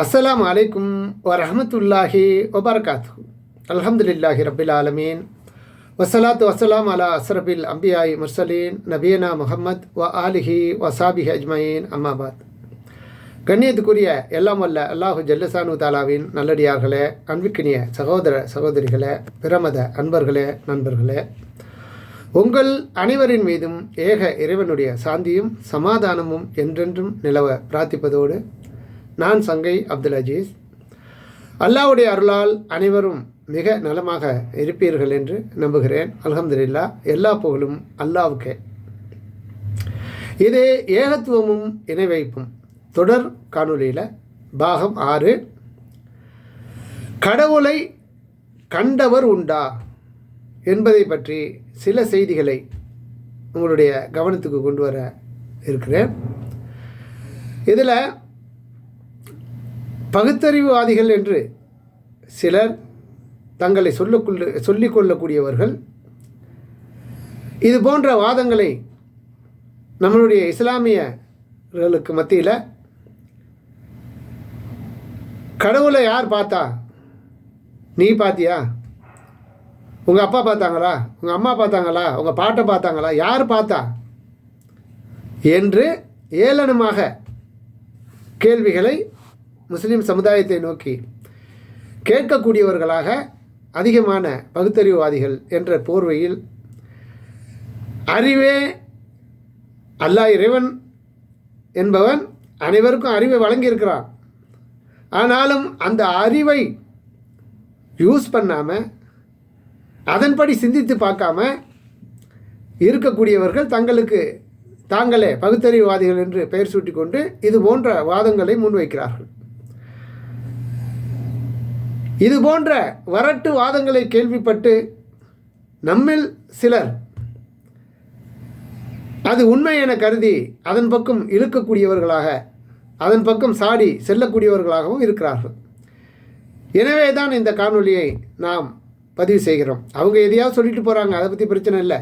அஸ்ஸலாம் அலைக்கும் வரஹமத்துல்லாஹி வபரகாத்து அல்ஹம்துலில்லாஹி ரபில் ஆலமீன். வசலாத்து வசலாம் அலா அஸ்ரபில் அம்பியாய் முர்சலீன் நபீனா முஹம்மத் வ ஆலிஹி வசாபிஹி அஜ்மயின். அம்மாபாத் கண்ணியத்துக்குரிய எல்லாம் வல்ல அல்லாஹு ஜல்லசானு தாலாவின் நல்லடியார்களே அன்பிக்கினிய சகோதர சகோதரிகளே பிரமத அன்பர்களே நண்பர்களே. உங்கள் அனைவரின் மீதும் ஏக இறைவனுடைய சாந்தியும் சமாதானமும் என்றென்றும் நிலவ பிரார்த்திப்பதோடு நான் சங்கை அப்துல் அஜீஸ். அல்லாவுடைய அருளால் அனைவரும் மிக நலமாக இருப்பீர்கள் என்று நம்புகிறேன். அல்ஹம்துலில்லா எல்லா புகழும் அல்லாவுக்கே. இது ஏகத்துவமும் இணை வைப்பும். தொடர் காணொளியில் பாகம் ஆறு. கடவுளை கண்டவர் உண்டா என்பதை பற்றி சில செய்திகளை உங்களுடைய கவனத்துக்கு கொண்டு வர இருக்கிறேன். இதில் பகுத்தறிவுவாதிகள் என்று சிலர் தங்களை சொல்லக்கொள்ள சொல்லிக்கொள்ளக்கூடியவர்கள். இது போன்ற வாதங்களை நம்மளுடைய இஸ்லாமியர்களுக்கு மத்தியில் கடவுளை யார் பார்த்தா? நீ பார்த்தியா உங்கள் அப்பா பார்த்தாங்களா? உங்கள் அம்மா பார்த்தாங்களா? உங்கள் பாட்டை பார்த்தாங்களா? யார் பார்த்தா? என்று ஏளனமாக கேள்விகளை முஸ்லீம் சமுதாயத்தை நோக்கி கேட்கக்கூடியவர்களாக அதிகமான பகுத்தறிவுவாதிகள் என்ற போர்வையில் அறிவே அல்லாஹ் இறைவன் என்பவன் அனைவருக்கும் அறிவை வழங்கியிருக்கிறான். ஆனாலும் அந்த அறிவை யூஸ் பண்ணாமல் அதன்படி சிந்தித்து பார்க்காம இருக்கக்கூடியவர்கள் தங்களுக்கு தாங்களே பகுத்தறிவுவாதிகள் என்று பெயர் சூட்டிக்கொண்டு இது போன்ற வாதங்களை முன்வைக்கிறார்கள். இது போன்ற வரட்டு வாதங்களை கேள்விப்பட்டு நம்மில் சிலர் அது உண்மை என கருதி அதன் பக்கம் இழுக்கக்கூடியவர்களாக அதன் பக்கம் சாடி செல்லக்கூடியவர்களாகவும் இருக்கிறார்கள். எனவே தான் இந்த காணொலியை நாம் பதிவு செய்கிறோம். அவங்க எதையாவது சொல்லிட்டு போகிறாங்க அதை பற்றி பிரச்சனை இல்லை.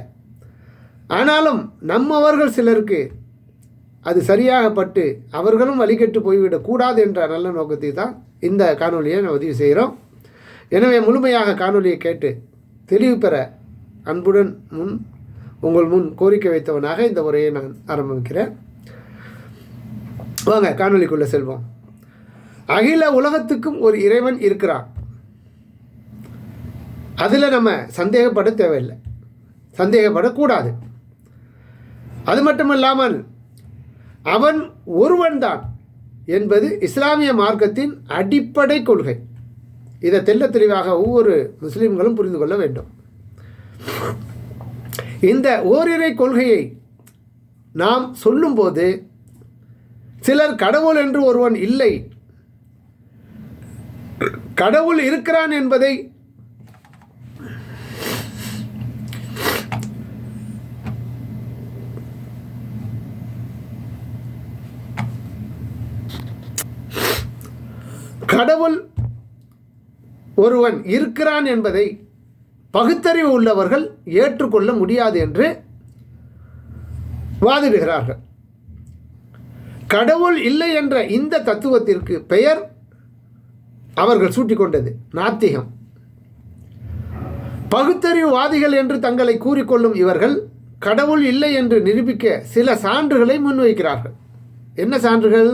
ஆனாலும் நம்மவர்கள் சிலருக்கு அது சரியாகப்பட்டு அவர்களும் வழிகட்டு போய்விடக்கூடாது என்ற நல்ல நோக்கத்தை தான் இந்த காணொலியை நான் உதவி செய்கிறோம். எனவே முழுமையாக காணொலியை கேட்டு தெளிவு பெற அன்புடன் முன் உங்கள் முன் கோரிக்கை வைத்தவனாக இந்த உரையை நான் ஆரம்பிக்கிறேன். வாங்க காணொலிக்குள்ளே செல்வோம். அகில உலகத்துக்கும் ஒரு இறைவன் இருக்கிறான். அதில் நம்ம சந்தேகப்பட தேவையில்லை. சந்தேகப்படக்கூடாது அது மட்டுமல்லாமல் அவன் ஒருவன்தான் என்பது இஸ்லாமிய மார்க்கத்தின் அடிப்படை கொள்கை. இதை தெல்ல தெளிவாக ஒவ்வொரு முஸ்லீம்களும் புரிந்து கொள்ள வேண்டும். இந்த ஓரிரை கொள்கையை நாம் சொல்லும்போது சிலர் கடவுள் என்று ஒருவன் இல்லை. கடவுள் இருக்கிறான் என்பதை கடவுள் ஒருவன் இருக்கிறான் என்பதை பகுத்தறிவு உள்ளவர்கள் ஏற்றுக்கொள்ள முடியாது என்று வாதிடுகிறார்கள். கடவுள் இல்லை என்ற இந்த தத்துவத்திற்கு பெயர் அவர்கள் சூட்டிக்கொண்டது நாத்திகம். பகுத்தறிவுவாதிகள் என்று தங்களை கூறிக்கொள்ளும் இவர்கள் கடவுள் இல்லை என்று நிரூபிக்க சில சான்றுகளை முன்வைக்கிறார்கள். என்ன சான்றுகள்?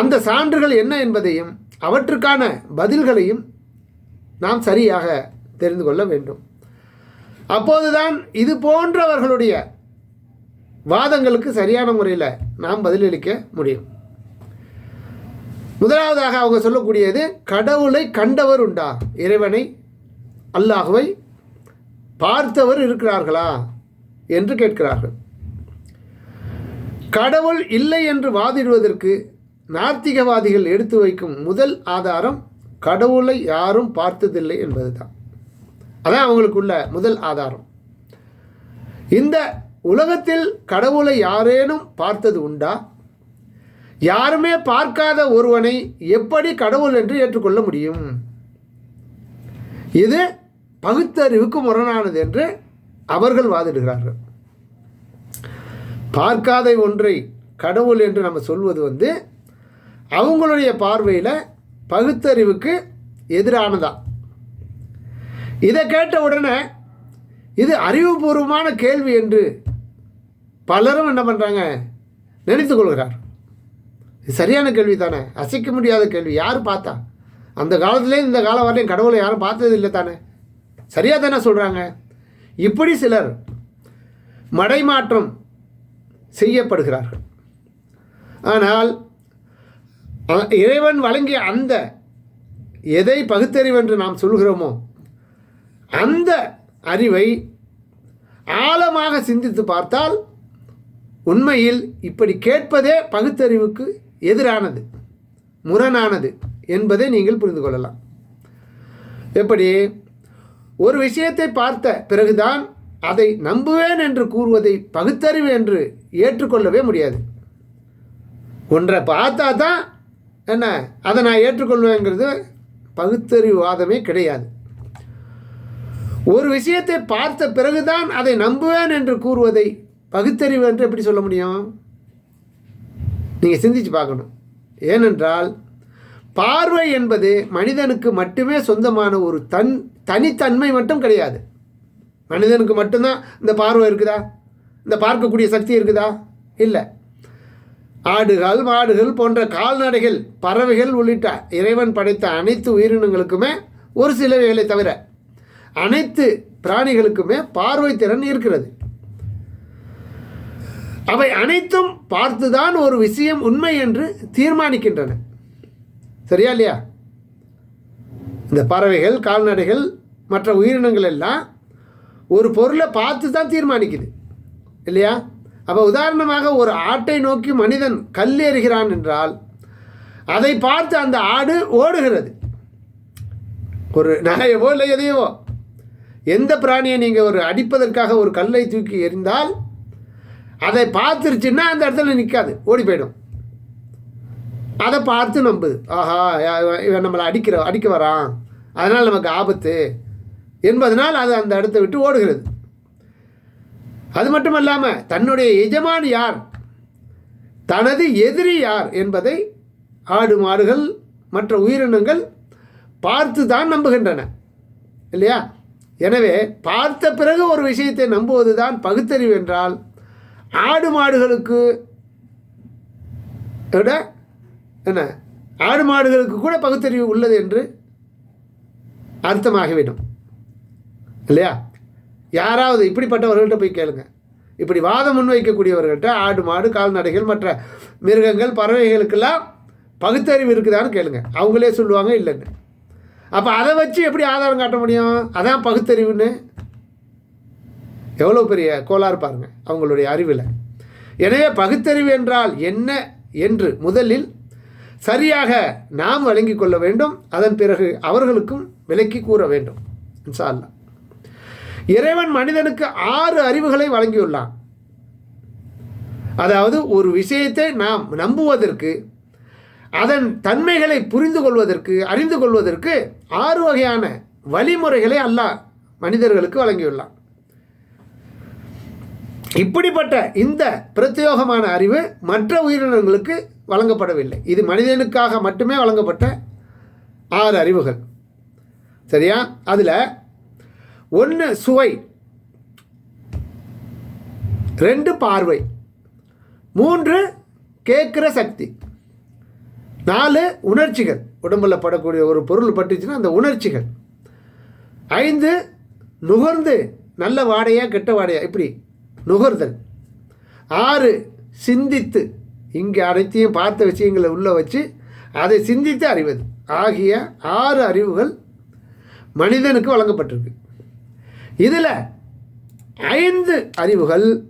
அந்த சான்றுகள் என்ன என்பதையும் அவற்றுக்கான பதில்களையும் நாம் சரியாக தெரிந்து கொள்ள வேண்டும். அப்போதுதான் இது போன்றவர்களுடைய வாதங்களுக்கு சரியான முறையில் நாம் பதிலளிக்க முடியும். முதலாவதாக அவங்க சொல்லக்கூடியது கடவுளை கண்டவர் உண்டா? இறைவனை? அல்லாஹுவை பார்த்தவர் இருக்கிறார்களா? என்று கேட்கிறார்கள். கடவுள் இல்லை என்று வாதிடுவதற்கு நாத்திகவாதிகள் எடுத்து வைக்கும் முதல் ஆதாரம் கடவுளை யாரும் பார்த்ததில்லை என்பது தான் அதான் அவங்களுக்குள்ள முதல் ஆதாரம். இந்த உலகத்தில் கடவுளை யாரேனும் பார்த்தது உண்டா? யாருமே பார்க்காத ஒருவனை எப்படி கடவுள் என்று ஏற்றுக்கொள்ள முடியும்? இது பகுத்தறிவுக்கு முரணானது என்று அவர்கள் வாதிடுகிறார்கள். பார்க்காத ஒன்றை கடவுள் என்று நம்ம சொல்வது வந்து அவங்களுடைய பார்வையில் பகுத்தறிவுக்கு எதிரானதா? இதை கேட்ட உடனே இது அறிவுபூர்வமான கேள்வி என்று பலரும் என்ன பண்ணுறாங்க நினைத்து கொள்கிறார். இது சரியான கேள்வி தானே அசைக்க முடியாத கேள்வி. யார் பார்த்தா? அந்த காலத்துலேயும் இந்த காலம் வரையும் கடவுளை யாரும் பார்த்தது இல்லை தானே? சரியாக தானே சொல்கிறாங்க இப்படி சிலர் மடைமாற்றம் செய்யப்படுகிறார்கள். ஆனால் இறைவன் வழங்கிய அந்த எதை பகுத்தறிவு என்று நாம் சொல்கிறோமோ அந்த அறிவை ஆழமாக சிந்தித்து பார்த்தால் உண்மையில் இப்படி கேட்பதே பகுத்தறிவுக்கு எதிரானது முரணானது என்பதை நீங்கள் புரிந்து கொள்ளலாம். எப்படி? ஒரு விஷயத்தை பார்த்த பிறகுதான் அதை நம்புவேன் என்று கூறுவதை பகுத்தறிவு என்று ஏற்றுக்கொள்ளவே முடியாது. ஒன்றை பார்த்தா தான் என்ன? அதை நான் ஏற்றுக்கொள்வேங்கிறது பகுத்தறிவுவாதமே கிடையாது. ஒரு விஷயத்தை பார்த்த பிறகுதான் அதை நம்புவேன் என்று கூறுவதை பகுத்தறிவு என்று எப்படி சொல்ல முடியும்? நீங்கள் சிந்திச்சு பார்க்கணும். ஏனென்றால் பார்வை என்பது மனிதனுக்கு மட்டுமே சொந்தமான ஒரு தன் தனித்தன்மை மட்டும் கிடையாது. மனிதனுக்கு மட்டும்தான் இந்த பார்வை இருக்குதா? இந்த பார்க்கக்கூடிய சக்தி இருக்குதா? இல்லை. ஆடுகள் மாடுகள் போன்ற கால்நடைகள் பறவைகள் உள்ளிட்ட இறைவன் படைத்த அனைத்து உயிரினங்களுக்குமே ஒரு சிலவைகளை தவிர அனைத்து பிராணிகளுக்குமே பார்வை திறன் இருக்கிறது. அவை அனைத்தும் பார்த்துதான் ஒரு விஷயம் உண்மை என்று தீர்மானிக்கின்றன. சரியா இல்லையா? இந்த பறவைகள் கால்நடைகள் மற்ற உயிரினங்கள் எல்லாம் ஒரு பொருளை பார்த்து தான் தீர்மானிக்குது. இல்லையா? அப்போ உதாரணமாக ஒரு ஆட்டை நோக்கி மனிதன் கல் எறிகிறான் என்றால் அதை பார்த்து அந்த ஆடு ஓடுகிறது. ஒரு நாயவோ இல்லை எதையவோ. எந்த பிராணியை நீங்கள் ஒரு அடிப்பதற்காக ஒரு கல்லை தூக்கி எறிந்தால் அதை பார்த்துருச்சுன்னா அந்த இடத்துல நிற்காது ஓடி போயிடும். அதை பார்த்து நம்புது ஆஹா இவன் நம்மளை அடிக்கிற அடிக்க வரான். அதனால் நமக்கு ஆபத்து. என்பதனால் அது அந்த இடத்த விட்டு ஓடுகிறது. அது மட்டும் இல்லாமல் தன்னுடைய எஜமான் யார்? தனது எதிரி யார் என்பதை ஆடு மாடுகள் மற்ற உயிரினங்கள் பார்த்து தான் நம்புகின்றன. இல்லையா? எனவே பார்த்த பிறகு ஒரு விஷயத்தை நம்புவது தான் பகுத்தறிவு என்றால் ஆடு மாடுகளுக்கு விட என்ன? ஆடு மாடுகளுக்கு கூட பகுத்தறிவு உள்ளது என்று அர்த்தமாகிவிடும். இல்லையா? யாராவது இப்படிப்பட்டவர்கள்ட்ட போய் கேளுங்க. இப்படி வாதம் முன்வைக்கக்கூடியவர்கள்ட்ட ஆடு மாடு கால்நடைகள் மற்ற மிருகங்கள் பறவைகளுக்கெல்லாம் பகுத்தறிவு இருக்குதான்னு கேளுங்க. அவங்களே சொல்லுவாங்க இல்லைன்னு. அப்போ அதை வச்சு எப்படி ஆதாரம் காட்ட முடியும்? அதான் பகுத்தறிவுன்னு. எவ்வளோ பெரிய கோளாறு பாருங்க அவங்களுடைய அறிவில். எனவே பகுத்தறிவு என்றால் என்ன என்று முதலில் சரியாக நாம் வழங்கிக் கொள்ள வேண்டும். அதன் பிறகு அவர்களுக்கும் விலக்கி கூற வேண்டும். இன்ஷா இறைவன் மனிதனுக்கு ஆறு அறிவுகளை வழங்கியுள்ளான். அதாவது ஒரு விஷயத்தை நாம் நம்புவதற்கு அதன் தன்மைகளை புரிந்து கொள்வதற்கு அறிந்து கொள்வதற்கு ஆறு வகையான வழிமுறைகளை அல்லாஹ் மனிதர்களுக்கு வழங்கியுள்ளான். இப்படிப்பட்ட இந்த பிரத்யோகமான அறிவு மற்ற உயிரினங்களுக்கு வழங்கப்படவில்லை. இது மனிதனுக்காக மட்டுமே வழங்கப்பட்ட ஆறு அறிவுகள். சரியா? அதில் ஒன்று சுவை. ரெண்டு பார்வை. மூன்று கேட்குற சக்தி. நாலு உணர்ச்சிகள். உடம்புல படக்கூடிய ஒரு பொருள் பட்டுச்சுன்னா அந்த உணர்ச்சிகள். ஐந்து நுகர்ந்து நல்ல வாடையா கெட்ட வாடையா இப்படி நுகர்தல். ஆறு சிந்தித்து இங்கே அனைத்தையும் பார்த்த விஷயங்களை உள்ளே வச்சு அதை சிந்தித்து அறிவது. ஆகிய ஆறு அறிவுகள் மனிதனுக்கு வழங்கப்பட்டிருக்கு. இதில் ஐந்து அறிவுகள்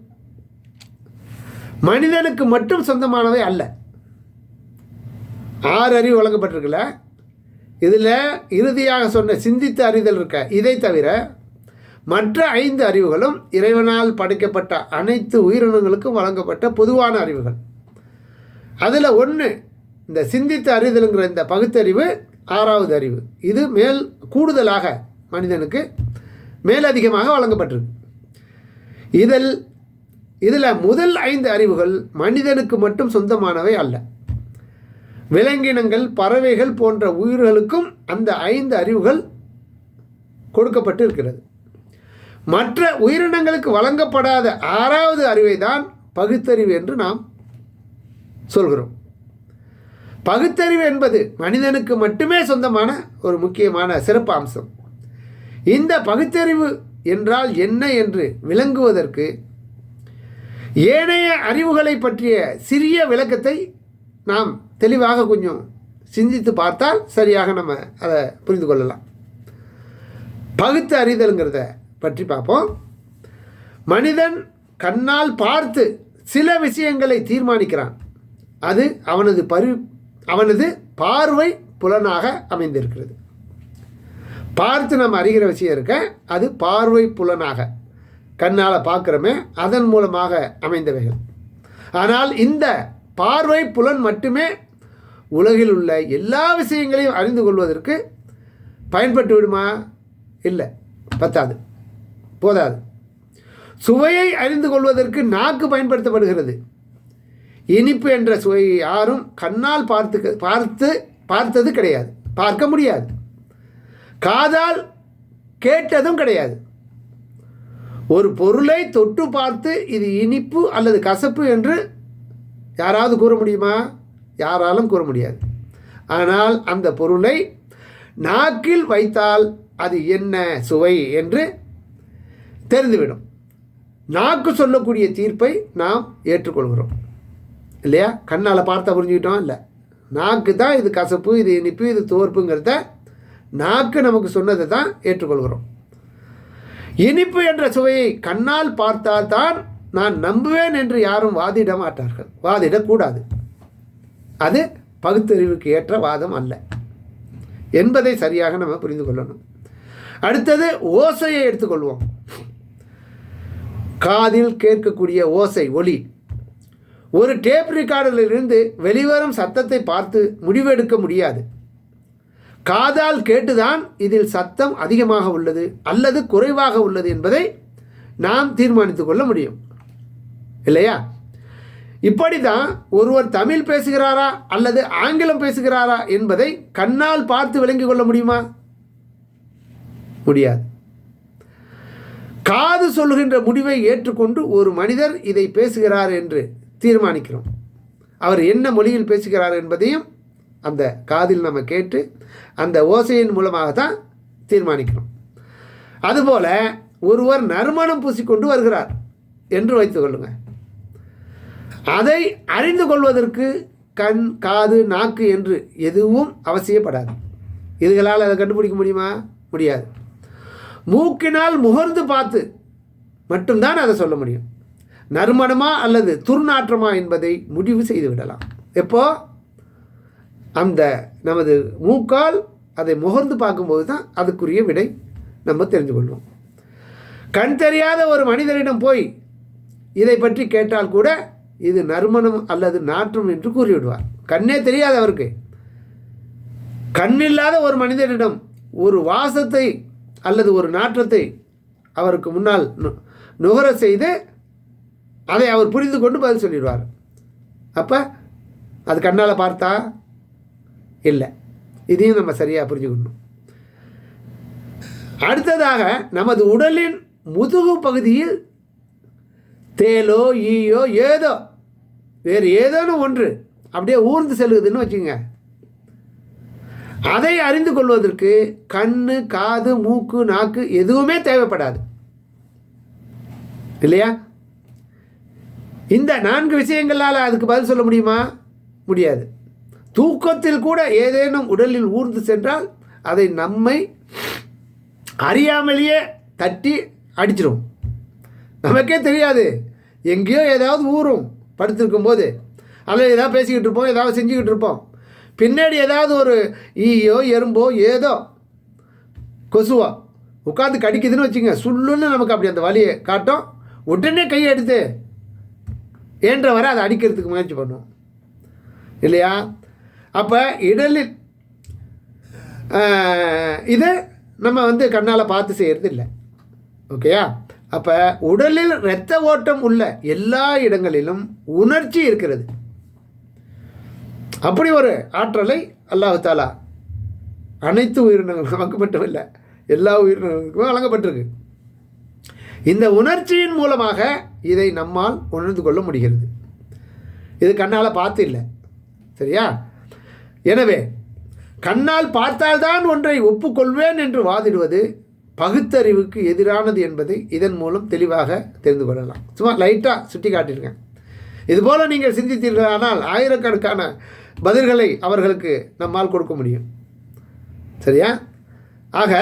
மனிதனுக்கு மட்டும் சொந்தமானவை அல்ல. ஆறு அறிவு வழங்கப்பட்டிருக்குல்ல இதில் இறுதியாக சொன்ன சிந்தித்து அறிதல் இருக்க இதை தவிர மற்ற ஐந்து அறிவுகளும் இறைவனால் படைக்கப்பட்ட அனைத்து உயிரினங்களுக்கும் வழங்கப்பட்ட பொதுவான அறிவுகள். அதில் ஒன்று இந்த சிந்தித்து அறிதலுங்கிற இந்த பகுத்தறிவு ஆறாவது அறிவு. இது மேல் கூடுதலாக மனிதனுக்கு மேலதிகமாக வழங்கப்பட்டிருக்கு. இதில் இதில் முதல் ஐந்து அறிவுகள் மனிதனுக்கு மட்டும் சொந்தமானவை அல்ல. விலங்கினங்கள் பறவைகள் போன்ற உயிர்களுக்கும் அந்த ஐந்து அறிவுகள் கொடுக்கப்பட்டு இருக்கிறது மற்ற உயிரினங்களுக்கு வழங்கப்படாத ஆறாவது அறிவை தான் பகுத்தறிவு என்று நாம் சொல்கிறோம். பகுத்தறிவு என்பது மனிதனுக்கு மட்டுமே சொந்தமான ஒரு முக்கியமான சிறப்பு அம்சம். இந்த பகுத்தறிவு என்றால் என்ன என்று விளங்குவதற்கு ஏனைய அறிவுகளை பற்றிய சிறிய விளக்கத்தை நாம் தெளிவாக கொஞ்சம் சிந்தித்து பார்த்தால் சரியாக நம்ம அதை புரிந்து கொள்ளலாம். பகுத்து அறிதலுங்கிறத பற்றி பார்ப்போம். மனிதன் கண்ணால் பார்த்து சில விஷயங்களை தீர்மானிக்கிறான். அது அவனது பரி அவனது பார்வை புலனாக அமைந்திருக்கிறது. பார்த்து நம்ம அறிகிற விஷயம் இருக்க அது பார்வை புலனாக. கண்ணால் பார்க்குறோமே அதன் மூலமாக அமைந்தவைகள். ஆனால் இந்த பார்வை புலன் மட்டுமே உலகில் உள்ள எல்லா விஷயங்களையும் அறிந்து கொள்வதற்கு பயன்பட்டு விடுமா? இல்லை. பத்தாது. போதாது. சுவையை அறிந்து கொள்வதற்கு நாக்கு பயன்படுத்தப்படுகிறது. இனிப்பு என்ற சுவையை யாரும் கண்ணால் பார்த்து பார்த்து பார்த்தது கிடையாது. பார்க்க முடியாது. காதால் கேட்டதும் கிடையாது. ஒரு பொருளை தொட்டு பார்த்து இது இனிப்பு அல்லது கசப்பு என்று யாராவது கூற முடியுமா? யாராலும் கூற முடியாது. ஆனால் அந்த பொருளை நாக்கில் வைத்தால் அது என்ன சுவை என்று தெரிந்துவிடும். நாக்கு சொல்லக்கூடிய தீர்ப்பை நாம் ஏற்றுக்கொள்கிறோம். இல்லையா? கண்ணால் பார்த்தா புரிஞ்சுக்கிட்டோம்? இல்லை. நாக்கு தான் இது கசப்பு இது இனிப்பு இது தோற்புங்கிறத நாக்கு நமக்கு சொன்னதை தான் ஏற்றுக்கொள்கிறோம். இனிப்பு என்ற சுவையை கண்ணால் பார்த்தால் தான் நான் நம்புவேன் என்று யாரும் வாதிட மாட்டார்கள். வாதிடக்கூடாது. அது பகுத்தறிவுக்கு ஏற்ற வாதம் அல்ல. என்பதை சரியாக நம்ம புரிந்து கொள்ளணும். அடுத்தது ஓசையை எடுத்துக்கொள்வோம். காதில் கேட்கக்கூடிய ஓசை ஒலி. ஒரு டேப் ரெக்கார்டரிலிருந்து வெளிவரும் சத்தத்தை பார்த்து முடிவெடுக்க முடியாது. காதால் கேட்டுதான் இதில் சத்தம் அதிகமாக உள்ளது அல்லது குறைவாக உள்ளது என்பதை நாம் தீர்மானித்து கொள்ள முடியும். இல்லையா? இப்படி தான் ஒருவர் தமிழ் பேசுகிறாரா அல்லது ஆங்கிலம் பேசுகிறாரா என்பதை கண்ணால் பார்த்து விளங்கிக் கொள்ள முடியுமா? முடியாது. காது சொல்கின்ற முடிவை ஏற்றுக்கொண்டு ஒரு மனிதர் இதை பேசுகிறார் என்று தீர்மானிக்கிறோம். அவர் என்ன மொழியில் பேசுகிறார் என்பதையும் அந்த காதில் நம்ம கேட்டு அந்த ஓசையின் மூலமாக தான் தீர்மானிக்கிறோம் அதுபோல் ஒருவர் நறுமணம் பூசிக்கொண்டு வருகிறார் என்று வைத்துக் கொள்ளுங்க. அதை அறிந்து கொள்வதற்கு கண் காது நாக்கு என்று எதுவும் அவசியப்படாது. இதுகளால் அதை கண்டுபிடிக்க முடியுமா? முடியாது. மூக்கினால் முகர்ந்து பார்த்து மட்டும்தான் அதை சொல்ல முடியும். நறுமணமா அல்லது துர்நாற்றமா என்பதை முடிவு செய்து விடலாம். எப்போது அந்த நமது மூக்கால் அதை முகர்ந்து பார்க்கும்போது தான் அதுக்குரிய விடை நம்ம தெரிஞ்சு கொள்வோம் கண் தெரியாத ஒரு மனிதரிடம் போய் இதை பற்றி கேட்டால் கூட இது நறுமணம் அல்லது நாற்றம் என்று கூறிவிடுவார். கண்ணே தெரியாது அவருக்கு. கண்ணில்லாத ஒரு மனிதனிடம் ஒரு வாசத்தை அல்லது ஒரு நாற்றத்தை அவருக்கு முன்னால் நு- நுகர செய்து அதை அவர் புரிந்து கொண்டு பதில் சொல்லிடுவார். அப்போ அது கண்ணால் பார்த்தா இல்லை. இதையும் நம்ம சரியாக புரிஞ்சுக்கணும். அடுத்ததாக நமது உடலின் முதுகு பகுதியில் தேலோ ஈயோ ஏதோ வேறு ஏதோனும் ஒன்று அப்படியே ஊர்ந்து செல்லுதுன்னு வச்சுங்க. அதை அறிந்து கொள்வதற்கு கண்ணு காது மூக்கு நாக்கு எதுவுமே தேவைப்படாது. இல்லையா? இந்த நான்கு விஷயங்களால் அதுக்கு பதில் சொல்ல முடியுமா? முடியாது. தூக்கத்தில் கூட ஏதேனும் உடலில் ஊர்ந்து சென்றால் அதை நம்மை அறியாமலேயே தட்டி அடிச்சிடும். நமக்கே தெரியாது. எங்கேயோ ஏதாவது ஊறும் படுத்திருக்கும் போது அல்லது ஏதாவது பேசிக்கிட்டு இருப்போம் ஏதாவது செஞ்சுக்கிட்டு இருப்போம். பின்னாடி ஏதாவது ஒரு ஈயோ எறும்போ ஏதோ கொசுவா உட்காந்து கடிக்குதுன்னு வச்சுங்க சுள்ளுன்னு நமக்கு அப்படி அந்த வலியை காட்டும். உடனே கையை எடுத்து ஏன்ற வரை அதை அடிக்கிறதுக்கு முயற்சி பண்ணுவோம். இல்லையா? அப்போ இடலில் இதை இது நம்ம வந்து கண்ணால் பார்த்து செய்கிறது இல்லை ஓகேயா? அப்போ உடலில் இரத்த ஓட்டம் உள்ள எல்லா இடங்களிலும் உணர்ச்சி இருக்கிறது. அப்படி ஒரு ஆற்றலை அல்லாஹு தாலா அனைத்து உயிரினங்களுக்கும் நமக்கு மட்டும் இல்லை எல்லா உயிரினங்களுக்கும் வழங்கப்பட்டிருக்கு. இந்த உணர்ச்சியின் மூலமாக இதை நம்மால் உணர்ந்து கொள்ள முடிகிறது. இது கண்ணால் பார்த்து இல்லை. சரியா? எனவே கண்ணால் பார்த்தால்தான் ஒன்றை ஒப்புக்கொள்வேன் என்று வாதிடுவது பகுத்தறிவுக்கு எதிரானது என்பதை இதன் மூலம் தெளிவாக தெரிந்து கொள்ளலாம். சும்மா லைட்டாக சுட்டி காட்டியிருக்கேன் இதுபோல் நீங்கள் சிந்தித்தீர்களானால் ஆயிரக்கணக்கான பதில்களை அவர்களுக்கு நம்மால் கொடுக்க முடியும். சரியா? ஆக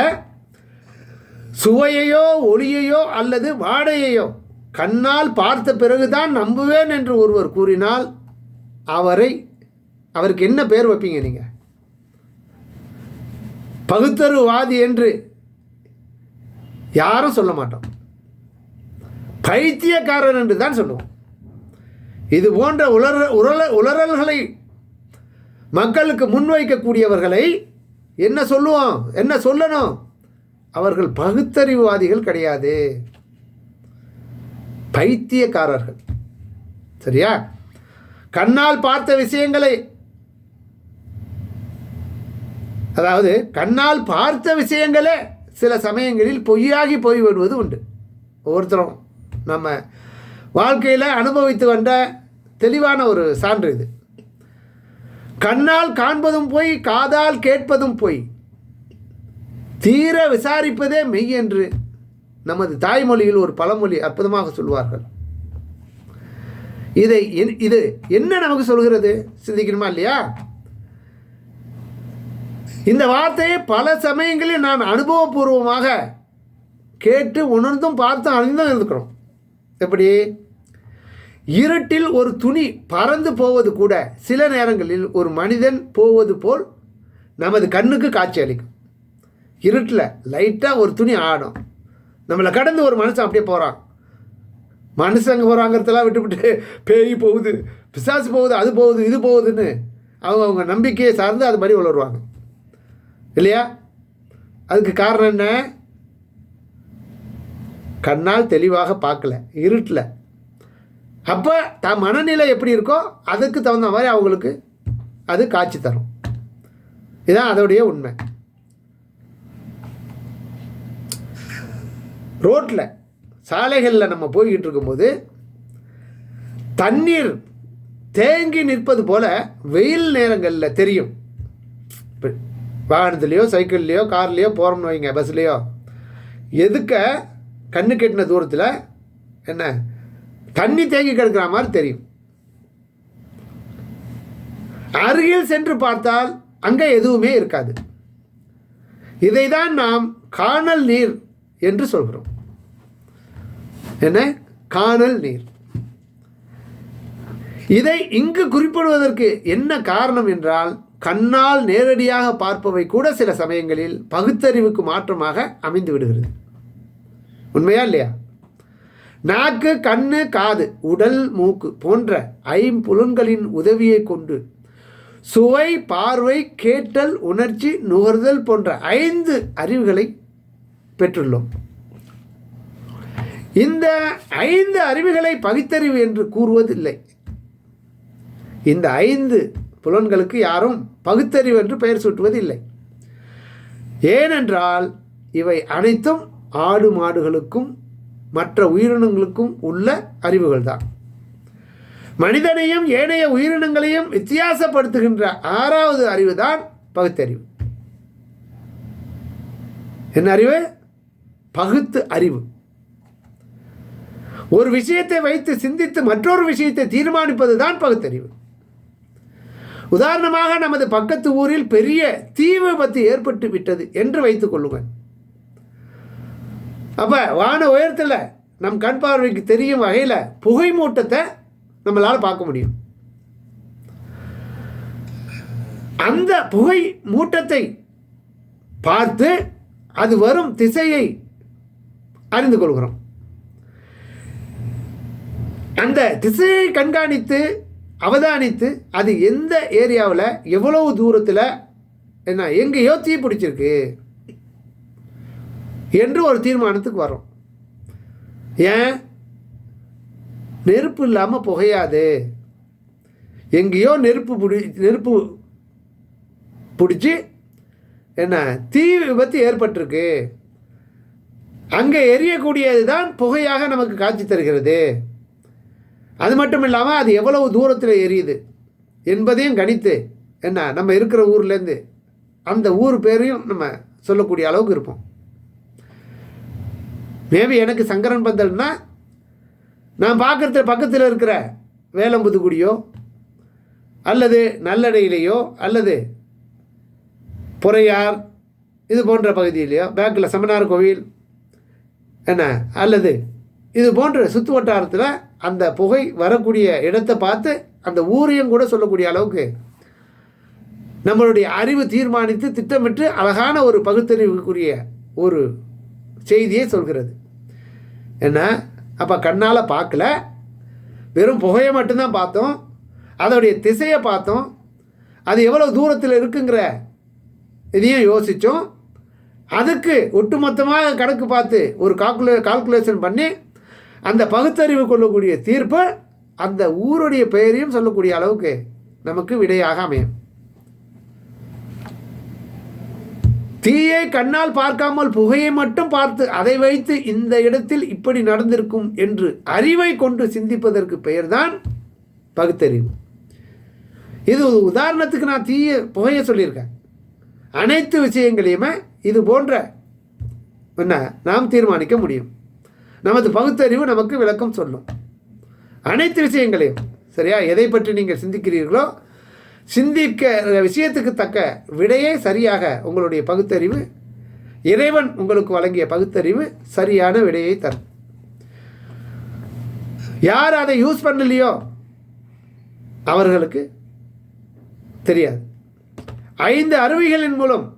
சுவையையோ ஒளியையோ அல்லது வாடையையோ கண்ணால் பார்த்த பிறகுதான் நம்புவேன் என்று ஒருவர் கூறினால் அவரை அவருக்கு என்ன பேர் வைப்பீங்க நீங்கள் பகுத்தருவாதி என்று யாரும் சொல்ல மாட்டோம். பைத்தியக்காரர் என்று தான் சொல்லுவோம். இது போன்ற உலர உரல உளறல்களை மக்களுக்கு முன்வைக்கக்கூடியவர்களை என்ன சொல்லுவோம்? என்ன சொல்லணும்? அவர்கள் பகுத்தறிவுவாதிகள் கிடையாது. பைத்தியக்காரர்கள். சரியா? கண்ணால் பார்த்த விஷயங்களை அதாவது கண்ணால் பார்த்த விஷயங்களே சில சமயங்களில் பொய்யாகி போய்விடுவது உண்டு. ஒவ்வொருத்தரும் நம்ம வாழ்க்கையில் அனுபவித்து வந்த தெளிவான ஒரு சான்று இது. கண்ணால் காண்பதும் பொய் காதால் கேட்பதும் பொய். தீர விசாரிப்பதே மெய் என்று நமது தாய்மொழியில் ஒரு பழமொழி அற்புதமாக சொல்வார்கள். இதை என்- இது என்ன நமக்கு சொல்கிறது? சிந்திக்கணுமா இல்லையா? இந்த வார்த்தையை பல சமயங்களில் நான் அனுபவபூர்வமாக கேட்டு உணர்ந்தும் பார்த்தும் அறிந்தும் இருக்கிறோம் எப்படி? இருட்டில் ஒரு துணி பறந்து போவது கூட சில நேரங்களில் ஒரு மனிதன் போவது போல் நமது கண்ணுக்கு காட்சி அளிக்கும். இருட்டில் லைட்டாக ஒரு துணி ஆடும் நம்மளை கடந்து ஒரு மனுஷன் அப்படியே போகிறான் மனுஷங்க போகிறாங்கிறதெல்லாம் விட்டுவிட்டு பேய் போகுது பிசாசு போகுது அது போகுது இது போகுதுன்னு அவங்க அவங்க நம்பிக்கையை சார்ந்து அது மாதிரி வளருவாங்க இல்லையா? அதுக்கு காரணம் என்ன? கண்ணால் தெளிவாக பார்க்கல இருட்டில். அப்போ தான் மனநிலை எப்படி இருக்கோ அதுக்கு தகுந்த மாதிரி அவங்களுக்கு அது காட்சி தரும். இதுதான் அதோடைய உண்மை. ரோட்டில் சாலைகளில் நம்ம போய்கிட்டு இருக்கும்போது தண்ணீர் தேங்கி நிற்பது போல வெயில் நேரங்களில் தெரியும். வாகனத்துலேயோ சைக்கிள்லேயோ கார்லேயோ போகிறோம்னு வைங்க பஸ்லேயோ எதுக்க கண்ணு கெட்டின தூரத்தில் என்ன? தண்ணி தேங்கி கிடக்கிற மாதிரி தெரியும். அருகில் சென்று பார்த்தால் அங்கே எதுவுமே இருக்காது. இதை தான் நாம் காணல் நீர் என்று சொல்கிறோம். என்ன? காணல் நீர். இதை இங்கு குறிப்பிடுவதற்கு என்ன காரணம் என்றால் கண்ணால் நேரடியாக பார்ப்பவை கூட சில சமயங்களில் பகுத்தறிவுக்கு மாற்றமாக அமைந்து விடுகிறது. உண்மையா இல்லையா? நாக்கு கண்ணு காது உடல் மூக்கு போன்ற ஐம்புலன்களின் உதவியை கொண்டு சுவை பார்வை கேட்டல் உணர்ச்சி நுகர்தல் போன்ற ஐந்து அறிவுகளை பெற்றுள்ளோம். இந்த ஐந்து அறிவுகளை பகுத்தறிவு என்று கூறுவதில்லை. இந்த ஐந்து புலன்களுக்கு யாரும் பகுத்தறிவு என்று பெயர் சூட்டுவதில்லை. ஏனென்றால் இவை அனைத்தும் ஆடு மாடுகளுக்கும் மற்ற உயிரினங்களுக்கும் உள்ள அறிவுகள் தான் மனிதனையும் ஏனைய உயிரினங்களையும் வித்தியாசப்படுத்துகின்ற ஆறாவது அறிவு தான் பகுத்தறிவு. என்ன அறிவு? பகுத்து அறிவு. ஒரு விஷயத்தை வைத்து சிந்தித்து மற்றொரு விஷயத்தை தீர்மானிப்பது தான் பகுத்தறிவு. உதாரணமாக நமது பக்கத்து ஊரில் பெரிய தீ விபத்து ஏற்பட்டு விட்டது என்று வைத்துக் கொள்ளுங்கள். அப்போ வான உயரத்தில் நம் கண் பார்வைக்கு தெரியும் வகையில் புகை மூட்டத்தை நம்மளால் பார்க்க முடியும். அந்த புகை மூட்டத்தை பார்த்து அது வரும் திசையை அறிந்து கொள்கிறோம். அந்த திசையை கண்காணித்து அவதானித்து அது எந்த ஏரியாவில் எவ்வளவு தூரத்தில் என்ன எங்கேயோ தீ பிடிச்சிருக்கு என்று ஒரு தீர்மானத்துக்கு வரும் ஏன்? நெருப்பு இல்லாமல் புகையாது. எங்கேயோ நெருப்பு பிடி நெருப்பு பிடிச்சி என்ன தீ விபத்து ஏற்பட்டிருக்கு. அங்கே எரியக்கூடியது தான் புகையாக நமக்கு காட்சி தருகிறது. அது மட்டும் இல்லாமல் அது எவ்வளவு தூரத்தில் எரியுது என்பதையும் கணித்து என்ன நம்ம இருக்கிற ஊர்லேருந்து அந்த ஊர் பேரையும் நம்ம சொல்லக்கூடிய அளவுக்கு இருப்போம். மேபி எனக்கு சங்கரன் பந்தல்னா நான் பார்க்குறது பக்கத்தில் இருக்கிற வேலம்புதுக்குடியோ அல்லது நல்லடையிலேயோ அல்லது புறையார் இது போன்ற பகுதியிலையோ பேக்கில் செமனார் கோவில் என்ன அல்லது இது போன்ற சுற்று வட்டாரத்தில் அந்த புகை வரக்கூடிய இடத்தை பார்த்து அந்த ஊரையும் கூட சொல்லக்கூடிய அளவுக்கு நம்மளுடைய அறிவு தீர்மானித்து திட்டமிட்டு அழகான ஒரு பகுத்தறிவுக்குரிய ஒரு செய்தியை சொல்கிறது. என்ன? அப்போ கண்ணால் பார்க்கல. வெறும் புகையை மட்டும்தான் பார்த்தோம். அதோடைய திசையை பார்த்தோம். அது எவ்வளோ தூரத்தில் இருக்குங்கிற இதையும் யோசித்தோம் அதுக்கு ஒட்டுமொத்தமாக கணக்கு பார்த்து ஒரு கால்குலே கால்குலேஷன் பண்ணி அந்த பகுத்தறிவு கொள்ளக்கூடிய தீர்ப்பு அந்த ஊருடைய பெயரையும் சொல்லக்கூடிய அளவுக்கு நமக்கு விடையாக அமையும். தீயை கண்ணால் பார்க்காமல் புகையை மட்டும் பார்த்து அதை வைத்து இந்த இடத்தில் இப்படி நடந்திருக்கும் என்று அறிவை கொண்டு சிந்திப்பதற்கு பெயர்தான் பகுத்தறிவு. இது ஒரு உதாரணத்துக்கு நான் தீய புகையை சொல்லியிருக்கேன். அனைத்து விஷயங்களையுமே இது போன்ற என்ன நாம் தீர்மானிக்க முடியும். நமது பகுத்தறிவு நமக்கு விளக்கம் சொல்லும். அனைத்து விஷயங்களையும் சரியா? எதை பற்றி நீங்கள் சிந்திக்கிறீர்களோ சிந்திக்க விஷயத்துக்கு தக்க விடையே சரியாக உங்களுடைய பகுத்தறிவு இறைவன் உங்களுக்கு வழங்கிய பகுத்தறிவு சரியான விடையை தரும். யார் அதை யூஸ் பண்ணலையோ அவர்களுக்கு தெரியாது. ஐந்து அருவிகளின் மூலம்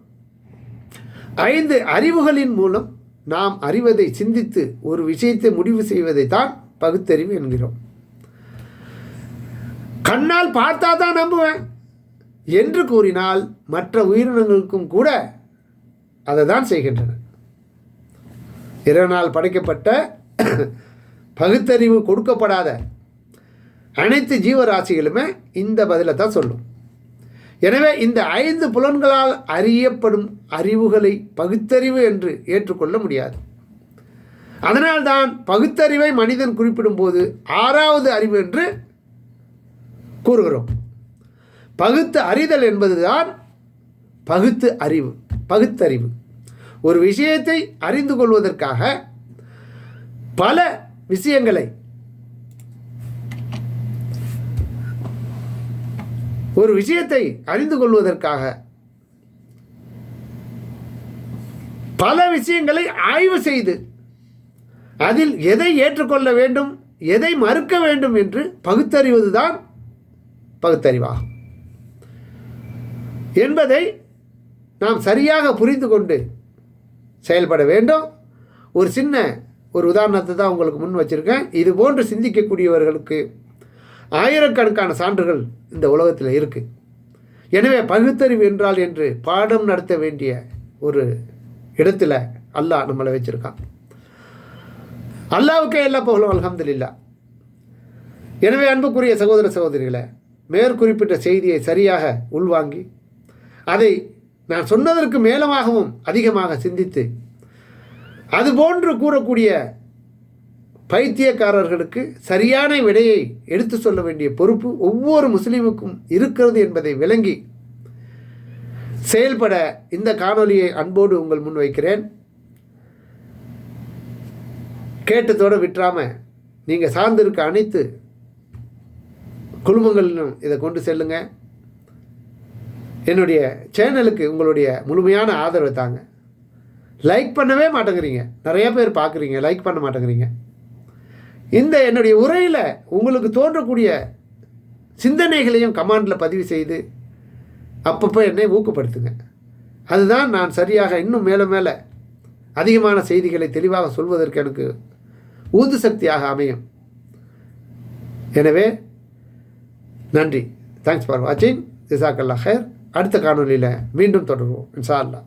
ஐந்து அறிவுகளின் மூலம் நாம் அறிவதை சிந்தித்து ஒரு விஷயத்தை முடிவு செய்வதை தான் பகுத்தறிவு என்கிறோம். கண்ணால் பார்த்தா தான் நம்புவேன். என்று கூறினால் மற்ற உயிரினங்களுக்கும் கூட அதை தான் செய்கின்றன. இறைவனால் படைக்கப்பட்ட பகுத்தறிவு கொடுக்கப்படாத அனைத்து ஜீவராசிகளுமே இந்த பதிலை தான் சொல்லும். எனவே இந்த ஐந்து புலன்களால் அறியப்படும் அறிவுகளை பகுத்தறிவு என்று ஏற்றுக்கொள்ள முடியாது. அதனால்தான் பகுத்தறிவை மனிதன் குறிப்பிடும்போது ஆறாவது அறிவு என்று கூறுகிறோம். பகுத்து அறிதல் என்பதுதான் பகுத்து அறிவு பகுத்தறிவு. ஒரு விஷயத்தை அறிந்து கொள்வதற்காக பல விஷயங்களை ஒரு விஷயத்தை அறிந்து கொள்வதற்காக. பல விஷயங்களை ஆய்வு செய்து அதில் எதை ஏற்றுக்கொள்ள வேண்டும் எதை மறுக்க வேண்டும் என்று பகுத்தறிவதுதான் பகுத்தறிவாகும். என்பதை நாம் சரியாக புரிந்து கொண்டு செயல்பட வேண்டும். ஒரு சின்ன ஒரு உதாரணத்தை தான் உங்களுக்கு முன் வச்சுருக்கேன். இது போன்று சிந்திக்கக்கூடியவர்களுக்கு ஆயிரக்கணக்கான சான்றுகள் இந்த உலகத்தில் இருக்குது எனவே பகுத்தறிவு என்றால் என்று பாடம் நடத்த வேண்டிய ஒரு இடத்துல அல்லாஹ் நம்மளை வச்சுருக்கான். அல்லாவுக்கே எல்லா புகழும் அலமதுல்லா எனவே அன்புக்குரிய சகோதர சகோதரிகளை மேற்குறிப்பிட்ட செய்தியை சரியாக உள்வாங்கி அதை நான் சொன்னதற்கு மேலமாகவும் அதிகமாக சிந்தித்து அதுபோன்று கூறக்கூடிய பைத்தியக்காரர்களுக்கு சரியான விடையை எடுத்து சொல்ல வேண்டிய பொறுப்பு ஒவ்வொரு முஸ்லீமுக்கும் இருக்கிறது என்பதை விளங்கி செயல்பட இந்த காணொலியை அன்போடு உங்கள் முன் வைக்கிறேன். கேட்டதோடு விட்டுறாமல் நீங்கள் சார்ந்திருக்க அனைத்து குழுமங்களிலும் இதை கொண்டு செல்லுங்கள் என்னுடைய சேனலுக்கு உங்களுடைய முழுமையான ஆதரவை தாங்க. லைக் பண்ணவே மாட்டேங்கிறீங்க. நிறைய பேர் பார்க்குறீங்க. லைக் பண்ண மாட்டேங்கிறீங்க. இந்த என்னுடைய உரையில் உங்களுக்கு தோன்றக்கூடிய சிந்தனைகளையும் கமாண்டில் பதிவு செய்து அப்பப்போ என்னை ஊக்கப்படுத்துங்க. அதுதான் நான் சரியாக இன்னும் மேலே மேலே அதிகமான செய்திகளை தெளிவாக சொல்வதற்கு எனக்கு ஊந்து சக்தியாக அமையும். எனவே நன்றி. தேங்க்ஸ் ஃபார் வாட்சிங் ஜிசாக்கல்லா ஹேர். அடுத்த காணொலியில் மீண்டும் தொடருவோம். இன்ஷா அல்லா